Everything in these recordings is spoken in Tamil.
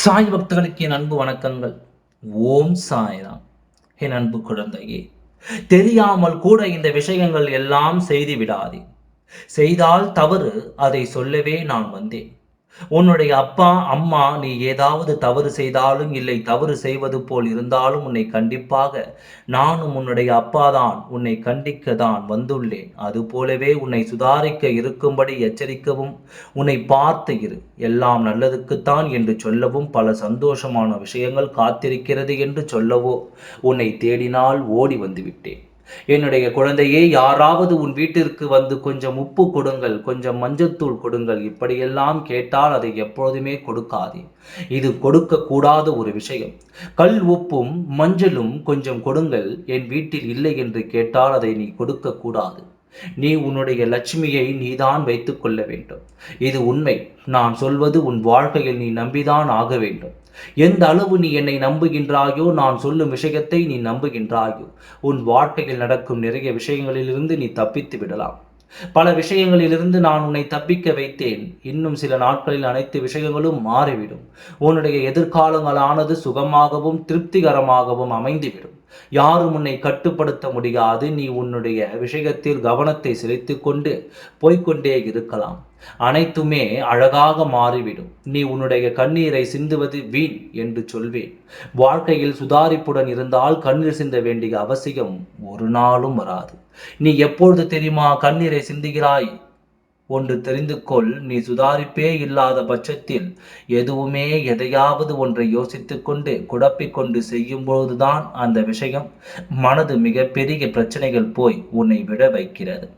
சாய் பக்தர்களுக்கு என் அன்பு வணக்கங்கள். ஓம் சாய்ராம். என் அன்பு குழந்தையே தெரியாமல் கூட இந்த விஷயங்கள் எல்லாம் செய்து விடாதே. செய்தால் தவறு அதை சொல்லவே நான் வந்தேன். உன்னுடைய அப்பா அம்மா நீ ஏதாவது தவறு செய்தாலும் இல்லை தவறு செய்வது போல் இருந்தாலும் உன்னை கண்டிப்பாக நானும் உன்னுடைய அப்பாதான் உன்னை கண்டிக்க தான் வந்துள்ளேன். அது போலவே உன்னை சுதாரிக்க இருக்கும்படி எச்சரிக்கவும் உன்னை பார்த்து இரு. எல்லாம் நல்லதுக்குத்தான் என்று சொல்லவும் பல சந்தோஷமான விஷயங்கள் காத்திருக்கிறது என்று சொல்லவோ உன்னை தேடினால் ஓடி வந்துவிட்டேன் என்னுடைய குழந்தையே யாராவது உன் வீட்டிற்கு வந்து கொஞ்சம் உப்பு கொடுங்கள் கொஞ்சம் மஞ்சத்தூள் கொடுங்கள். இப்படியெல்லாம் கேட்டால் அதை எப்பொழுதுமே கொடுக்காதே. இது கொடுக்கக்கூடாத ஒரு விஷயம். கல் உப்பும் மஞ்சளும் கொஞ்சம் கொடுங்கள். என் வீட்டில் இல்லை என்று கேட்டால் அதை நீ கொடுக்கக்கூடாது. நீ உன்னுடைய லட்சுமியை நீதான் வைத்து கொள்ள வேண்டும். இது உண்மை. நான் சொல்வது உன் வாழ்க்கையில் நீ நம்பிதான் ஆக வேண்டும். எந்த அளவு நீ என்னை நம்புகின்றாயோ நான் சொல்லும் விஷயத்தை நீ நம்புகின்றாயோ உன் வாழ்க்கையில் நடக்கும் நிறைய விஷயங்களிலிருந்து நீ தப்பித்து விடலாம். பல விஷயங்களிலிருந்து நான் உன்னை தப்பிக்க வைத்தேன். இன்னும் சில நாட்களில் அனைத்து விஷயங்களும் மாறிவிடும். உன்னுடைய எதிர்காலங்களானது சுகமாகவும் திருப்திகரமாகவும் அமைந்துவிடும். யாரும் உன்னை கட்டுப்படுத்த முடியாது. நீ உன்னுடைய விஷயத்தில் கவனத்தை செலுத்தி கொண்டு போய்கொண்டே இருக்கலாம். அனைத்துமே அழகாக மாறிவிடும். நீ உன்னுடைய கண்ணீரை சிந்துவது வீண் என்று சொல்வேன். வாழ்க்கையில் சுதாரிப்புடன் இருந்தால் கண்ணீர் சிந்த வேண்டிய அவசியம் ஒரு நாளும் வராது. நீ எப்பொழுது தெரியுமா கண்ணீரை சிந்துகிறாய்? ஒன்று தெரிந்து கொள் நீ சுதாரிப்பே இல்லாத பட்சத்தில் எதுவுமே எதையாவது ஒன்றை யோசித்துக்கொண்டு குழப்பிக்கொண்டு செய்யும் பொழுதுதான் அந்த விஷயம். மனது மிகப்பெரிய பிரச்சனைகள் போய் உன்னை விட வைக்கிறது.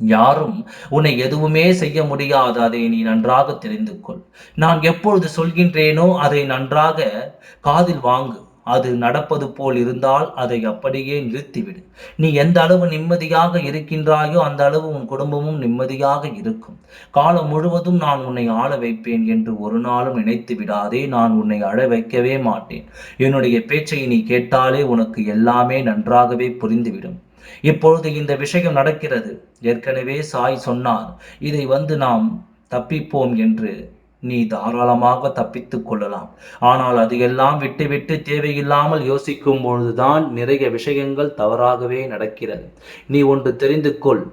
யாரும் உன்னை எதுவுமே செய்ய முடியாது அதை நீ நன்றாக தெரிந்து கொள் நான் எப்பொழுது சொல்கின்றேனோ அதை நன்றாக காதில் வாங்கு. அது நடப்பது போல் இருந்தால் அதை அப்படியே நிறுத்திவிடு. நீ எந்த அளவு நிம்மதியாக இருக்கின்றாயோ அந்த அளவு உன் குடும்பமும் நிம்மதியாக இருக்கும். காலம் முழுவதும் நான் உன்னை ஆள வைப்பேன் என்று ஒரு நாளும் நினைத்து விடாதே நான் உன்னை அழ வைக்கவே மாட்டேன். என்னுடைய பேச்சை நீ கேட்டாலே உனக்கு எல்லாமே நன்றாகவே புரிந்துவிடும். இப்பொழுது இந்த விஷயம் நடக்கிறது. ஏற்கனவே சாய் சொன்னார் இதை வந்து நாம் தப்பிப்போம் என்று. நீ தாராளமாக தப்பித்துக் கொள்ளலாம். ஆனால் அதையெல்லாம் விட்டுவிட்டு தேவையில்லாமல் யோசிக்கும் பொழுதுதான் நிறைய விஷயங்கள் தவறாகவே நடக்கிறது. நீ ஒன்று தெரிந்து கொள்.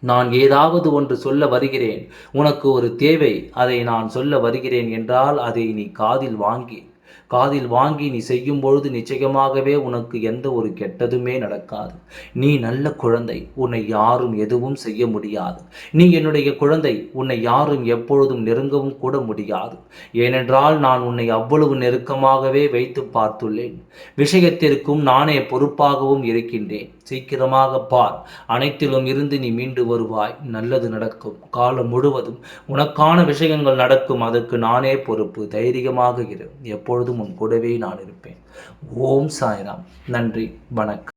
நான் ஏதாவது ஒன்று சொல்ல வருகிறேன். உனக்கு ஒரு தேவை. அதை நான் சொல்ல வருகிறேன் என்றால் அதை நீ காதில் வாங்கி காதில் வாங்கி நீ செய்யும் பொழுது நிச்சயமாகவே உனக்கு எந்த ஒரு கெட்டதுமே நடக்காது. நீ நல்ல குழந்தை உன்னை யாரும் எதுவும் செய்ய முடியாது. நீ என்னுடைய குழந்தை உன்னை யாரும் எப்பொழுதும் நெருங்கவும் கூட முடியாது. ஏனென்றால் நான் உன்னை அவ்வளவு நெருக்கமாகவே வைத்து பார்த்துள்ளேன். விஷயத்திற்கும் நானே பொறுப்பாகவும் இருக்கின்றேன். சீக்கிரமாக பார். அனைத்திலும் இருந்து நீ மீண்டு வருவாய். நல்லது நடக்கும். காலம் முழுவதும் உனக்கான விஷயங்கள் நடக்கும். அதற்கு நானே பொறுப்பு. தைரியமாக இரு. எப்பொழுதும் உன் கூடவே நான் இருப்பேன். ஓம் சாய்ராம். நன்றி. வணக்கம்.